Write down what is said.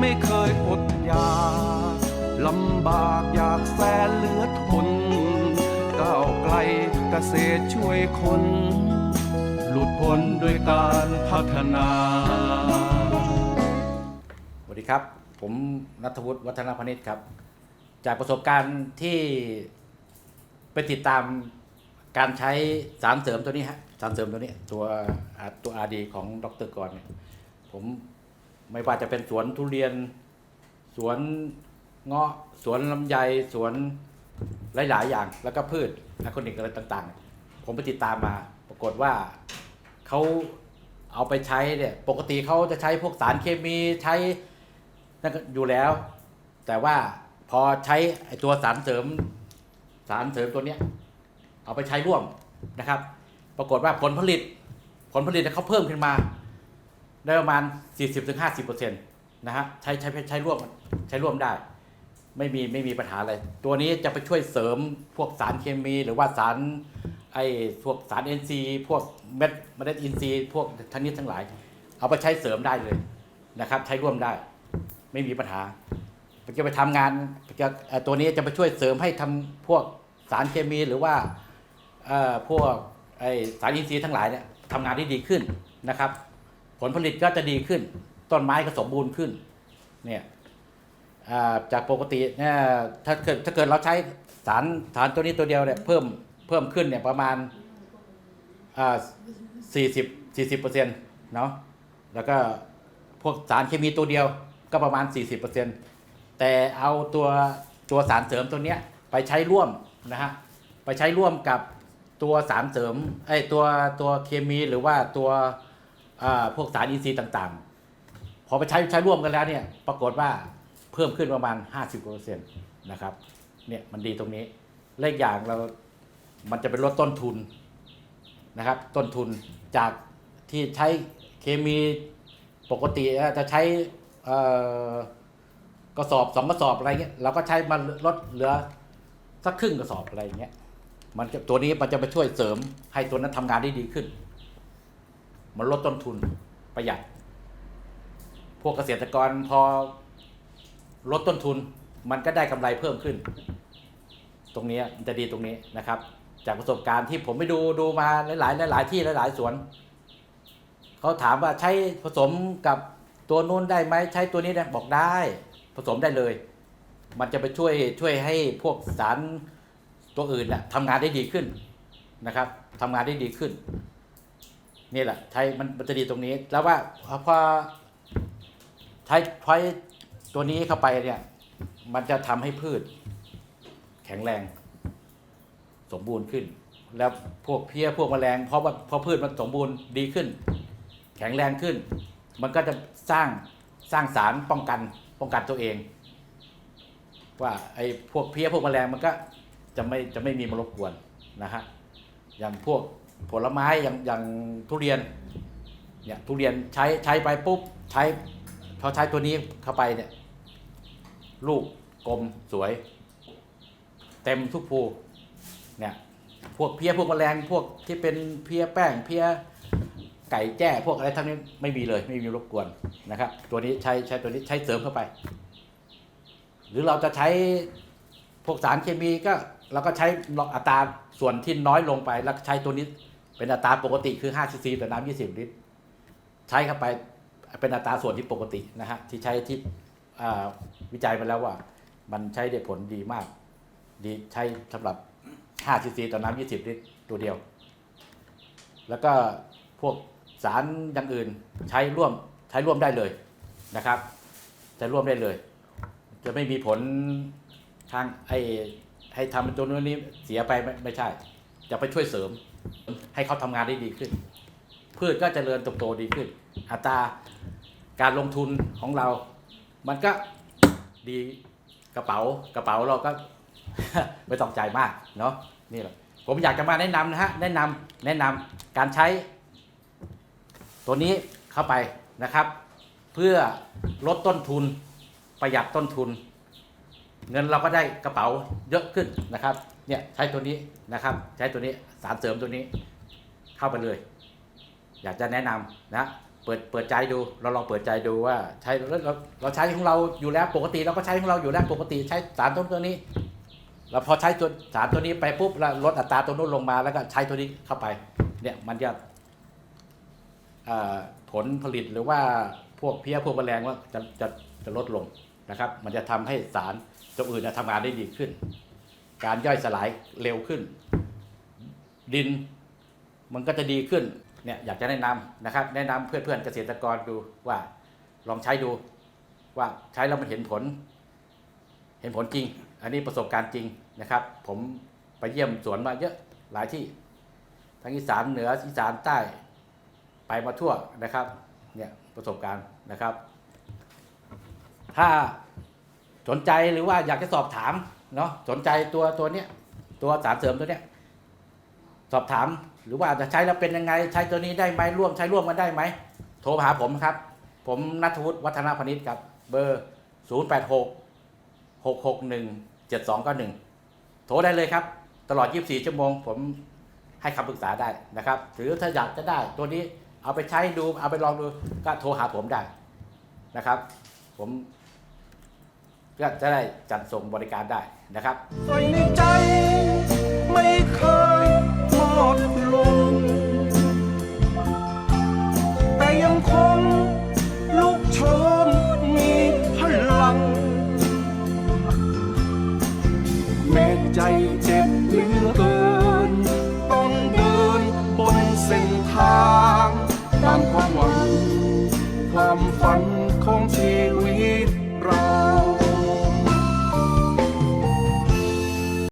ไม่เคยอดยาลำบากอยากแสนเหลือทนก้าวไกลเกษตรช่วยคน หลุดพ้นด้วยการพัฒนา สวัสดีครับ ผมนัทวุฒิวัฒนพนิชครับ จากประสบการณ์ที่ไปติดตามการใช้สารเสริมตัวนี้ฮะสารเสริมตัวนี้ตัวตัวอาดีของดรกรเนี่ยผม ไม่ว่าจะเป็นสวนทุเรียน สวนเงาะสวนลำไยสวนหลาย ๆ อย่าง แล้วก็พืชอะคอนิกอะไรต่าง ๆ ผมไปติดตามมา ปรากฏว่าเขาเอาไปใช้เนี่ย ปกติเขาจะใช้พวกสารเคมีใช้นั่นอยู่แล้ว แต่ว่าพอใช้ไอตัวสารเสริมสารเสริมตัวเนี้ย เอาไปใช้ร่วมนะครับ ปรากฏว่าผลผลิต ผลผลิตเขาเพิ่มขึ้นมา ได้ประมาณ 40-50%นะฮะใช้ใช้ใช้ร่วมใช้ร่วมได้ ไม่มีไม่มีปัญหาอะไร ตัวนี้จะไปช่วยเสริมพวกสารเคมีหรือว่าสารไอ้พวกสารเอ็นซีพวกเม็ดเมล็ดอินทรีพวกชนิดทั้งหลาย เอาไปใช้เสริมได้เลยนะครับ ใช้ร่วมได้ ไม่มีปัญหาจะไปทำงานจะตัวนี้จะไปช่วยเสริมให้ทำพวกสารเคมีหรือว่าเอ่อพวกไอสารอินทรีย์ทั้งหลายเนี่ยทำงานได้ดีขึ้นนะครับ ผลผลิตก็จะดีขึ้น ต้นไม้ก็สมบูรณ์ขึ้นเนี่ยจากปกติเนี่ยถ้าเกิดถ้าเกิดเราใช้สารสารตัวนี้ตัวเดียวเนี่ยเพิ่มเพิ่มขึ้นเนี่ยประมาณอ่าสี่สิบสี่สิบเปอร์เซ็นต์เนาะแล้วก็พวกสารเคมีตัวเดียวก็ประมาณ 40%แต่เอาตัวตัวสารเสริมตัวเนี้ยไปใช้ร่วมนะฮะไปใช้ร่วมกับตัวสารเสริมไอ้ตัวตัวเคมีหรือว่าตัว พวกสารอินทรีย์ต่างๆ พอไปใช้ใช้ร่วมกันแล้วเนี่ยปรากฏว่าเพิ่มขึ้นประมาณ 50%นต์นะครับเนี่ยมันดีตรงนี้เลขอย่างเรา มันจะเป็นลดต้นทุนนะครับ ต้นทุนจากที่ใช้เคมีปกติจะใช้กระสอบสองกระสอบอะไรเงี้ยเราก็ใช้มันลดเหลือสักครึ่งกระสอบอะไรเงี้ยมันตัวนี้มันจะไปช่วยเสริมให้ตัวนั้นทำงานได้ดีขึ้น มันลดต้นทุนประหยัด พวกเกษตรกรพอลดต้นทุน มันก็ได้กำไรเพิ่มขึ้น ตรงนี้จะดีตรงนี้นะครับ จากประสบการณ์ที่ผมไปดูดูมาหลาย ๆ หลาย ๆ ที่หลาย ๆ สวนเขาถามว่าใช้ผสมกับตัวนู้นได้ไหมใช้ตัวนี้ได้บอกได้ ผสมได้เลย มันจะไปช่วยช่วยให้พวกสารตัวอื่นน่ะทำงานได้ดีขึ้นนะครับทำงานได้ดีขึ้น นี่แหละใช้มันมันจะดีตรงนี้ แล้วว่าพอใช้พอยตัวนี้เข้าไปเนี่ย มันจะทำให้พืช แข็งแรง สมบูรณ์ขึ้น แล้วพวกเพี้ยพวกแมลงเพราะว่าพราะพืชมันสมบูรณ์ดีขึ้น แข็งแรงขึ้น มันก็จะสร้างสร้างสารป้องกันป้องกันตัวเอง ว่าไอ้พวกเพี้ยพวกแมลงมันก็จะไม่จะไม่มีมารบกวนนะฮะอย่างพวก ผลไม้อย่างอย่างทุเรียนเนี่ยทุเรียนใช้ใช้ไปปุ๊บใช้พอใช้ตัวนี้เข้าไปเนี่ยลูกกลมสวย เต็มทุกภูเนี่ยพวกเพี้ยพวกแมลงพวกที่เป็นเพี้ยแป้งเพี้ยไก่แจ้พวกอะไรทั้งนี้ไม่มีเลยไม่มีรบกวนนะครับ ตัวนี้ใช้ใช้ตัวนี้ใช้เสริมเข้าไป หรือเราจะใช้พวกสารเคมีก็ เราก็ใช้อัตราส่วนที่น้อยลงไป แล้วใช้ตัวนี้เป็นอัตราปกติคือ5ซีซีต่อน้ำ20 ลิตร ใช้เข้าไปเป็นอัตราส่วนที่ปกตินะฮะที่ใช้ที่วิจัยมาแล้วว่า มันใช้ได้ผลดีมาก ดีใช้สำหรับ5ซีซีต่อน้ำ20 ลิตรตัวเดียว แล้วก็พวกสารอย่างอื่นใช้ร่วมใช้ร่วมได้เลยนะครับใช้ร่วมได้เลย จะไม่มีผลทางไอ ให้ทำเป็นตัวนู้นนี้เสียไปไม่ไม่ใช่ จะไปช่วยเสริม ให้เขาทำงานได้ดีขึ้น พืชก็จเจริญเติบโตดีขึ้น อัตราการลงทุนของเรา มันก็ดีกระเป๋ากระเป๋าเราก็ไม่ต้องจ่ายมากเนาะนี่แหละผมอยากจะมาแนะนำนะฮะแนะนำแนะนำการใช้ ตัวนี้เข้าไปนะครับ เพื่อลดต้นทุนประหยัดต้นทุน เงินเราก็ได้กระเป๋าเยอะขึ้นนะครับ เนี่ยใช้ตัวนี้นะครับ ใช้ตัวนี้สารเสริมตัวนี้ เข้าไปเลย อยากจะแนะนำนะเปิดเปิดใจดูเราลองเปิดใจดูว่าใช้เราเราเราใช้ของเราอยู่แล้วปกติเราก็ใช้ของเราอยู่แล้วปกติใช้สารต้นตัวนี้เราพอใช้ตัวสารตัวนี้ไปปุ๊บเราลดอัตราตัวนู้นลงมาแล้วก็ใช้ตัวนี้เข้าไป เนี่ยมันจะผลผลิตหรือว่าพวกเพี้ยพวกแมลงว่าจะจะจะลดลง นะครับ มันจะทำให้สารตัวอื่นนะทำงานได้ดีขึ้น การย่อยสลายเร็วขึ้น ดินมันก็จะดีขึ้นเนี่ยอยากจะแนะนำนะครับ แนะนำเพื่อนๆเกษตรกรดูว่าลองใช้ดูว่าใช้แล้วมันเห็นผล เห็นผลจริง อันนี้ประสบการณ์จริงนะครับ ผมไปเยี่ยมสวนมาเยอะหลายที่ ทั้งอีสานเหนืออีสานใต้ไปมาทั่วนะครับเนี่ยประสบการณ์นะครับ ถ้าสนใจหรือว่าอยากจะสอบถามเนาะสนใจตัวตัวเนี้ยตัวสารเสริมตัวเนี้ยสอบถามหรือว่าจะใช้แล้วเป็นยังไง ใช้ตัวนี้ได้ไหมร่วมใช้ร่วมกันได้ไหม โทรมาหาผมครับ ผมนัทวุฒิวัฒนพนิชครับ เบอร์ 0 8 6 6 6 1 7 2 9 1 โทรได้เลยครับ ตลอด 24 ชั่วโมง ผมให้คำปรึกษาได้นะครับหรือถ้าอยากจะได้ ตัวนี้เอาไปใช้ดูเอาไปลองดูก็โทรหาผมได้นะครับ ผม ก็จะได้จัดส่งบริการได้นะครับ